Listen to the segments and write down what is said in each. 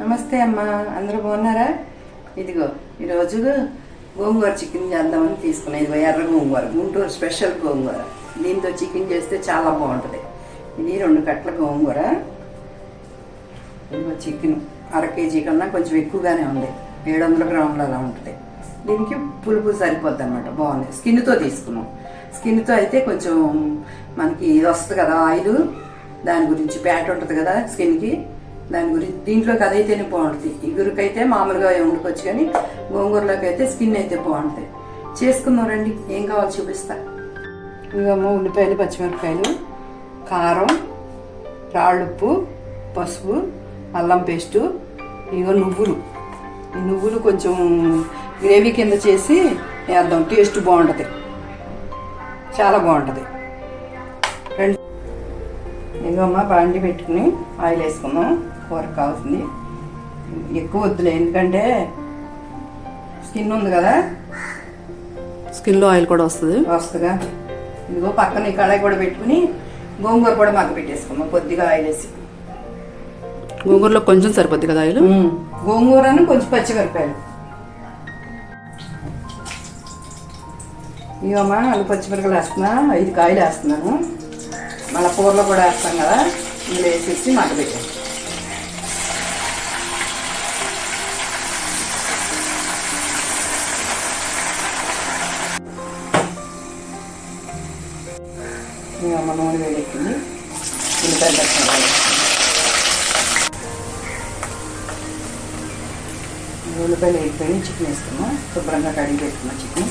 నమస్తే అమ్మ అందరూ బాగున్నారా? ఇదిగో ఈరోజు గోంగూర చికెన్ చేద్దామని తీసుకున్నా. ఇదిగో ఎర్ర గోంగూర గుంటూరు స్పెషల్ గోంగూర. దీంతో చికెన్ చేస్తే చాలా బాగుంటుంది. ఇది రెండు కట్ల గోంగూర. ఇదిగో చికెన్ అర కేజీ కన్నా కొంచెం ఎక్కువగానే ఉంది. ఏడు వందల గ్రాములు అలా ఉంటుంది. దీనికి పులుపు సరిపోద్ది అనమాట బాగుంది. స్కిన్తో తీసుకున్నాం. స్కిన్తో అయితే కొంచెం మనకి ఇది వస్తుంది కదా ఆయిల్. దాని గురించి ప్యాట్ ఉంటుంది కదా స్కిన్కి. దాని గురించి దీంట్లోకి అదైతేనే బాగుంటుంది. ఇగురికైతే మామూలుగా వండుకోవచ్చు కానీ గోంగూరలోకి అయితే స్కిన్ అయితే బాగుంటుంది చేసుకుందాం రండి. ఏం కావాలో చూపిస్తా. ఇవమ్మో ఉల్లిపాయలు పచ్చిమిరపకాయలు కారం రాళ్ళుప్పు పసుపు అల్లం పేస్టు ఇగో నువ్వులు. ఈ నువ్వులు కొంచెం గ్రేవీ కింద చేసి వేద్దాం. టేస్ట్ బాగుంటుంది. చాలా బాగుంటుంది. ఇదిగోమ్మ బాండి పెట్టుకుని ఆయిల్ వేసుకుందాం. కూర కావాల్సింది. ఎక్కువ వద్దులే ఎందుకంటే స్కిన్ ఉంది కదా. స్కిన్లో ఆయిల్ కూడా వస్తుంది. వస్తుందిగా. ఇదిగో పక్కన ఈ కళాయి కూడా పెట్టుకుని గోంగూర కూడా మగ్గ పెట్టేసుకుందాం కొద్దిగా ఆయిల్ వేసి. గోంగూరలో కొంచెం సరిపోద్ది కదా ఆయిల్? గోంగూరను కొంచెం పచ్చిమిరపకాయలు. ఇవమ్మా అల్లు పచ్చిమిరపకాయలు వేస్తున్నా ఐదు కాయలు వేస్తున్నాను. మళ్ళీ కూరలో కూడా వేస్తాం కదా ఇందులో వేసేసి మగ్గ పెట్టాం అమ్మ నూనె వేడెక్కింది. ఉల్లిపాయలు పచ్చిమిరపకాయలు ఉల్లిపాయలు వేడిపోయి చికెన్ వేస్తాము శుభ్రంగా కడిగి పెట్టుకున్నాం చికెన్.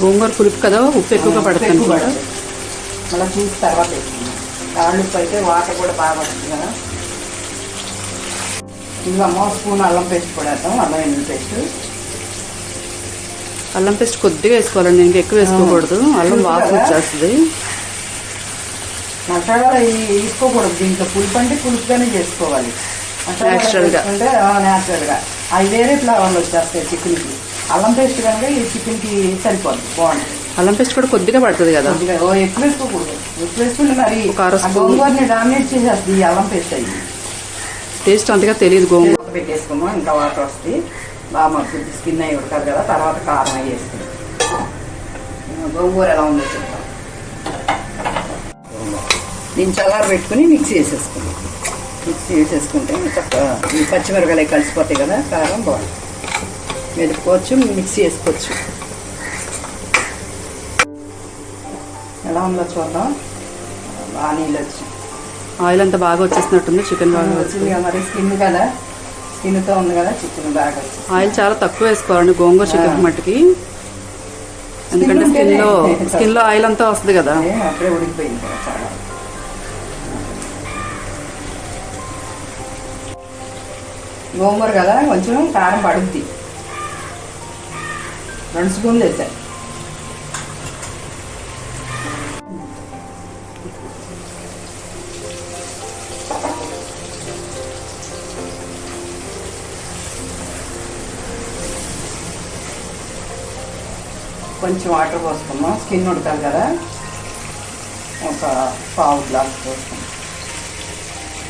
గోంగూర పులుపు కదా ఉప్పు ఎక్కువగా పడుతుంది. మళ్ళీ చూసి తర్వాత ఉప్పు అయితే వాటర్ కూడా బాగా పడుతుంది కదా. ఇంకా అమ్మ స్పూన్ అల్లం పేస్ట్ కూడా వేద్దాం. అల్లం ఎల్లుల్లి పేస్ట్. అల్లం పేస్ట్ కొద్దిగా వేసుకోవాలండి ఇంకా ఎక్కువ వేసుకోకూడదు. అల్లం వాసన? వచ్చేస్తుంది మసాలా వేసుకోకూడదు దీంట్లో. పులుపు అంటే పులుపుగానే చేసుకోవాలి. అంటే న్యాచురల్గా. అవి వేరే ఫ్లేవర్లు వచ్చేస్తాయి చికెన్కి అల్లం పేస్ట్ కనుక ఈ చికెన్కి సరిపోద్ది బాగుంటుంది. అల్లం పేస్ట్ కూడా కొద్దిగా పడుతుంది కదా? కొద్దిగా ఓ ఎక్కువ వేసుకోకూడదు. ఎక్కువ వేసుకుంటే మరి. గోంగూరని డామినేట్ చేసేస్తుంది ఈ అల్లం పేస్ట్ అయ్యి. టేస్ట్ అంతగా తెలియదు గోంగూర. మూత పెట్టేసుకున్నాం ఇంకా వాటర్ వస్తాయి. బాగా మగ్గుద్ది స్కిన్ అయి ఉడకాలి కదా తర్వాత కారం వేసుకుంటాం గోంగూర ఎలా ఉందో చూద్దాం దీన్ని చల్లార పెట్టుకుని మిక్సీ వేసేసుకుందాం మిక్సీ వేసేసుకుంటే చక్కగా ఈ పచ్చిమిరపకాయలు కలిసిపోతాయి కదా కారం బాగుంటుంది. మెదుపుకోవచ్చు మిక్సీ వేసుకోవచ్చు ఎలా ఉందో చూద్దాం. బాగా నీళ్ళు వచ్చి ఆయిల్ అంతా బాగా వచ్చేసినట్టుంది చికెన్ బాగా వచ్చింది మరి స్కిన్ కదా. స్కిన్తో ఉంది కదా చికెన్ బాగా వచ్చింది ఆయిల్ చాలా తక్కువ వేసుకోవాలండి గోంగూర చికెన్. మట్టుకి ఎందుకంటే స్కిన్లో స్కిన్లో ఆయిల్ అంతా వస్తుంది కదా. అప్పుడే ఉడికిపోయింది కదా చాలా. గోంగూర కదా కొంచెం కారం పడుద్ది. రెండు స్పూన్లు వేసాను కొంచెం వాటర్ పోసుకున్నాం స్కిన్ ఉడకాలి కదా. ఒక పావు గ్లాస్ పోసుకున్నాం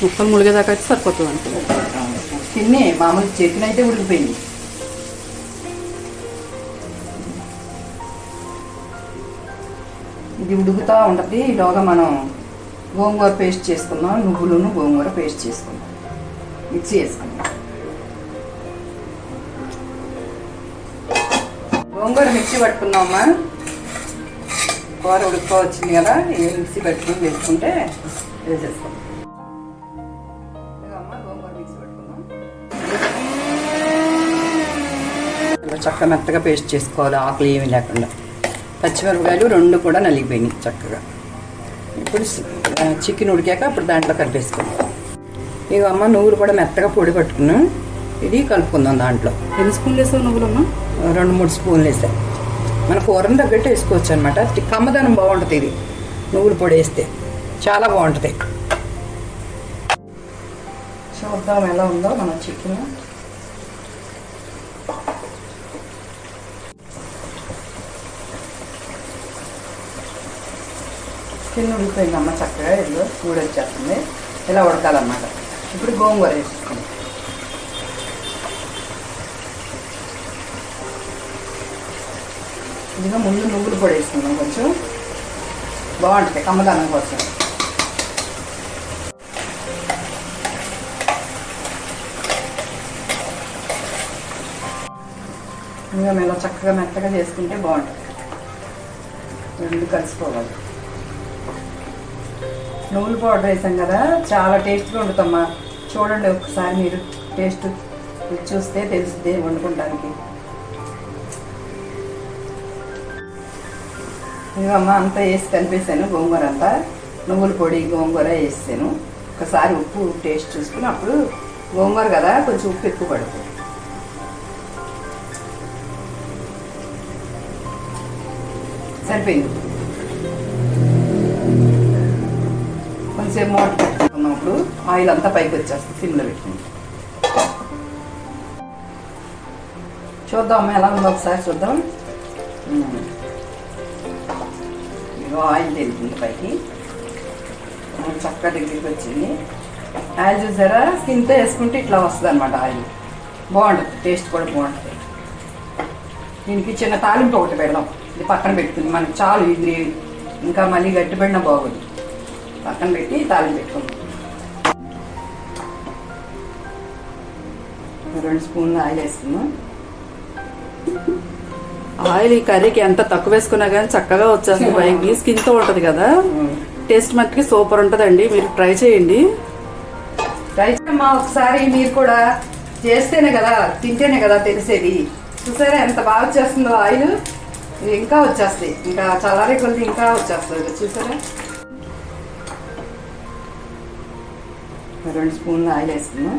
ముక్కలు ములిగేదాకా అయితే సరిపోతుంది అనుకుంటా స్కిన్ మామూలు చికెన్ అయితే ఉడికిపోయింది. ఇది ఉడుకుతూ ఉంటుంది. ఈలోగా మనం గోంగూర పేస్ట్ చేసుకుందాం. నువ్వులను గోంగూర పేస్ట్ చేసుకుందాం. మిక్సీ వేసుకుందాం. గోంగూర మిక్సీ పట్టుకున్నామా కూర ఉడుకోవచ్చింది కదా. ఇది మిక్సీ పెట్టుకుని వేసుకుంటే వేసేసుకుందాం. చక్క మెత్తగా పేస్ట్ చేసుకోవాలి. ఆకులు ఏమీ లేకుండా. పచ్చిమిరపకాయలు రెండు కూడా నలిగిపోయినాయి చక్కగా. ఇప్పుడు చికెన్ ఉడికాక అప్పుడు దాంట్లో కలిపేసుకుందాం. ఇక అమ్మ నువ్వులు కూడా మెత్తగా పొడి పట్టుకున్నాం ఇది కలుపుకుందాం దాంట్లో. ఎన్ని స్పూన్లు వేసావు నువ్వులమ్మా? రెండు మూడు స్పూన్లు వేసాం. మన కూరని తగ్గట్టు వేసుకోవచ్చు అనమాట కమ్మదనం బాగుంటుంది ఇది. నువ్వుల పొడి వేస్తే చాలా బాగుంటుంది. చూద్దాం ఎలా ఉందో మన చికెన్. చికెన్ ఉడికిపోయిందమ్మ చక్కగా ఇల్లు వచ్చేస్తుంది. ఇలా ఉడకాలన్నమాట. ఇప్పుడు గోంగూర వేసుకుంది. ఇదిగా ముందు నువ్వులు పొడి వేసుకుందాం కొంచెం. బాగుంటుంది కమ్మదానం కోసం. ఇంకా మేము చక్కగా మెత్తగా చేసుకుంటే బాగుంటుంది. రెండు కలిసిపోవాలి. నువ్వులు పౌడర్ వేసాం కదా చాలా టేస్ట్గా వండుతామ్మా చూడండి ఒకసారి మీరు టేస్ట్ చూస్తే తెలుస్తుంది వండుకుంటానికి. ఇవమ్మా అంతా వేసి కలిపేసాను గోంగూర అంతా. నువ్వుల పొడి గోంగూర వేసాను. ఒకసారి ఉప్పు టేస్ట్ చూసుకుని అప్పుడు గోంగూర కదా కొంచెం ఉప్పు ఎక్కువ పడుతుంది. సరిపోయింది. కొంచెం మూట పెట్టుకున్నప్పుడు ఆయిల్ అంతా పైకి వచ్చేస్తుంది సిమ్లో పెట్టుకుంటే చూద్దాం ఎలా ఉందో ఒకసారి చూద్దాం. ఇదిగో ఆయిల్ తెలిపింది పైకి. ఉమ్, చక్కగా దగ్గరికి వచ్చింది. ఆయిల్ చూసారా? స్కిన్తో వేసుకుంటే ఇట్లా వస్తుంది అనమాట ఆయిల్. బాగుంటుంది టేస్ట్ కూడా బాగుంటుంది. దీనికి చిన్న తాలింపు ఒకటి పెడదాం. ఇది పక్కన పెట్టుకుంది మనకి చాలు ఈ గ్రేవీ. ఇంకా మళ్ళీ గట్టిపడినా బాగుంది. పక్కన పెట్టి తాలింపు పెట్టుకుందాం. రెండు స్పూన్లు ఆయిల్ వేసుకుందాం. ఆయిల్ ఈ కర్రీకి ఎంత తక్కువ వేసుకున్నా కానీ చక్కగా వచ్చేస్తుంది. పైకి స్కిన్తో ఉంటది కదా. టేస్ట్ మట్టుకి సూపర్ ఉంటదండి. మీరు ట్రై చేయండి. రైతమ్మా ఒకసారి మీరు కూడా చేస్తేనే కదా తింటేనే కదా తెలిసేది. చూసారా ఎంత బాగా వచ్చేస్తుందో ఆయిల్? ఇంకా వచ్చేస్తాయి. ఇంకా చల్లారే కొద్ది ఇంకా వచ్చేస్తుంది చూసారా? రెండు స్పూన్లు ఆయిల్ వేసుకున్నాం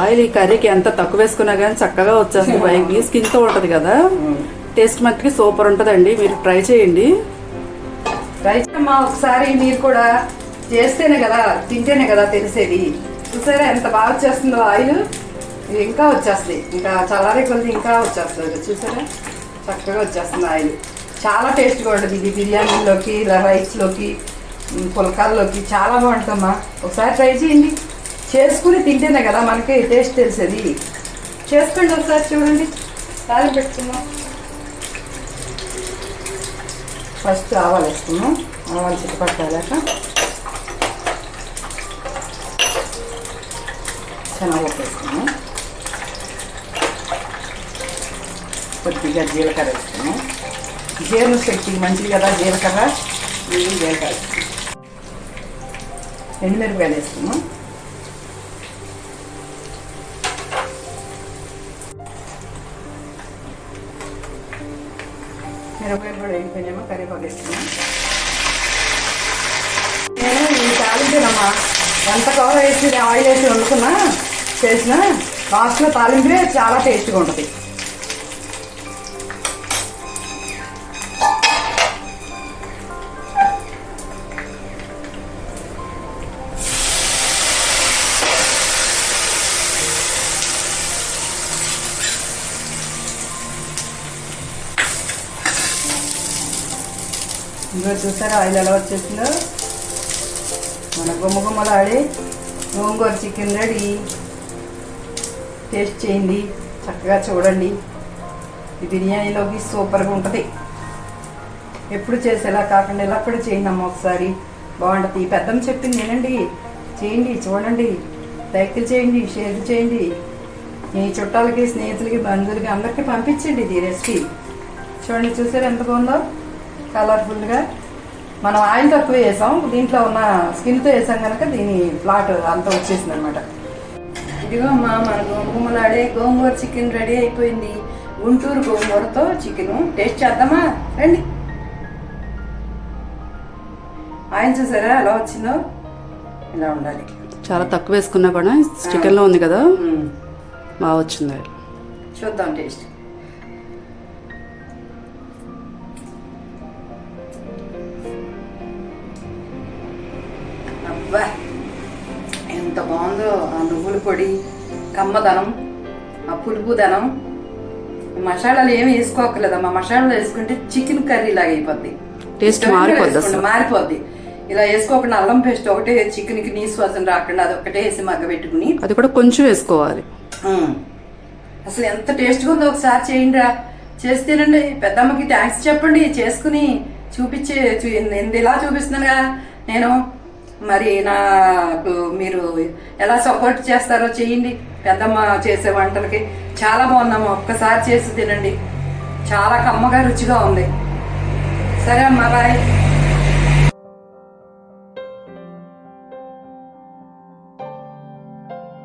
ఆయిల్ ఈ కర్రీకి ఎంత తక్కువ వేసుకున్నా కానీ చక్కగా వచ్చేస్తుంది. పైకి స్కిన్తో ఉంటది కదా. టేస్ట్ మట్టుకి సూపర్ ఉంటదండి. మీరు ట్రై చేయండి. రైతమ్మా ఒకసారి మీరు కూడా చేస్తేనే కదా తింటేనే కదా తెలిసేది. చూసారా ఎంత బాగా వచ్చేస్తుందో ఆయిల్? ఇంకా వచ్చేస్తాయి ఇంకా చల్లారే కొద్ది ఇంకా వచ్చేస్తుంది. చూసారా? చక్కగా వచ్చేస్తుంది ఆయిల్. చాలా టేస్ట్గా ఉంటుంది ఇది బిర్యానీలోకి ఇలా రైస్లోకి. పులకాల్లోకి చాలా బాగుంటుందమ్మా. ఒకసారి ట్రై చేయండి. చేసుకుని తింటేనే కదా మనకి టేస్ట్ తెలిసేది. చేసుకోండి ఒకసారి చూడండి. తాగి పెట్టుకుందాం. ఫస్ట్ ఆవాలు వేసుకున్నాం ఆవాలు చిట్టుపట్టాక శనగపప్పు వేసుకున్నాం కొద్దిగా జీలకర్ర వేసుకున్నాం జీర్ణశక్తికి మంచిది కదా జీలకర్ర. జీలకర్ర. వేసుకున్నాం ఎండుమిరపకాయలు వేసుకున్నాం మిరపకాయలు కూడా వేగిపోయినామో కరివేపాకు వేసుకున్నాం నేను ఈ తాలింపునమ్మా ఎంత కవర్ వేసి ఆయిల్ వేసి వండుకున్నా చేసిన లాస్ట్లో తాలింపే చాలా టేస్ట్గా ఉంటుంది. ఇంకో చూసారా ఆయిల్ ఎలా వచ్చేసిందో? మన గుమ్మ గుమ్మలాడి గోంగూర చికెన్ రెడీ. టేస్ట్ చేయండి చక్కగా చూడండి. ఈ బిర్యానీలోకి సూపర్గా ఉంటుంది. ఎప్పుడు చేసేలా కాకుండా ఇలా కూడా చేయండి అమ్మ ఒకసారి. బాగుంటుంది. ఈ పెద్దమ్మ చెప్పింది వినండి. చేయండి చూడండి. లైక్లు చేయండి షేర్ చేయండి. మీ చుట్టాలకి స్నేహితులకి బంధువులకి అందరికీ పంపించండి ఇది రెసిపీ. చూడండి చూసారు ఎంత బాగుందో? కలర్ఫుల్గా మనం ఆయిల్ తక్కువ వేసాం. దీంట్లో ఉన్న స్కిన్తో వేసాం కనుక దీని ఫ్లాట్ అంతా వచ్చేసింది అనమాట ఇదిగో అమ్మా మన గోంగూరలాడే గోంగూర చికెన్ రెడీ అయిపోయింది. గుంటూరు గోంగూరతో చికెన్. టేస్ట్ చేద్దామా? రండి. ఆయిల్ చూసారా? ఎలా వచ్చిందో? ఇలా ఉండాలి. చాలా తక్కువ వేసుకున్నా కూడా చికెన్లో ఉంది కదా. బాగా వచ్చింది. చూద్దాం టేస్ట్. నువ్వుల పొడి కమ్మదనం ఆ పులుపుదనం మసాలాలు ఏమి వేసుకోకలేదమ్మా మసాలాలు వేసుకుంటే చికెన్ కర్రీ లాగా అయిపోద్ది. ఇష్టమైనవి మారిపోద్ది. మారిపోద్ది. ఇలా వేసుకోకుండా అల్లం పేస్ట్ ఒకటే చికెన్కి నీసు వాసన రాకుండా అది ఒకటే వేసి మగ్గ పెట్టుకుని అది కూడా కొంచెం వేసుకోవాలి. అసలు ఎంత టేస్ట్గా ఉందో ఒకసారి చేయండి రా చేస్తేనండి పెద్దమ్మకి థ్యాంక్స్ చెప్పండి. చేసుకుని చూపించే ఇలా చూపిస్తున్నానుగా? నేను మరి నాకు మీరు ఎలా సపోర్ట్ చేస్తారో చేయండి. పెద్దమ్మ చేసే వంటలకి చాలా బాగుందమ్మా ఒక్కసారి చేసి తినండి. చాలా కమ్మగా రుచిగా ఉంది. సరే అమ్మా బాయ్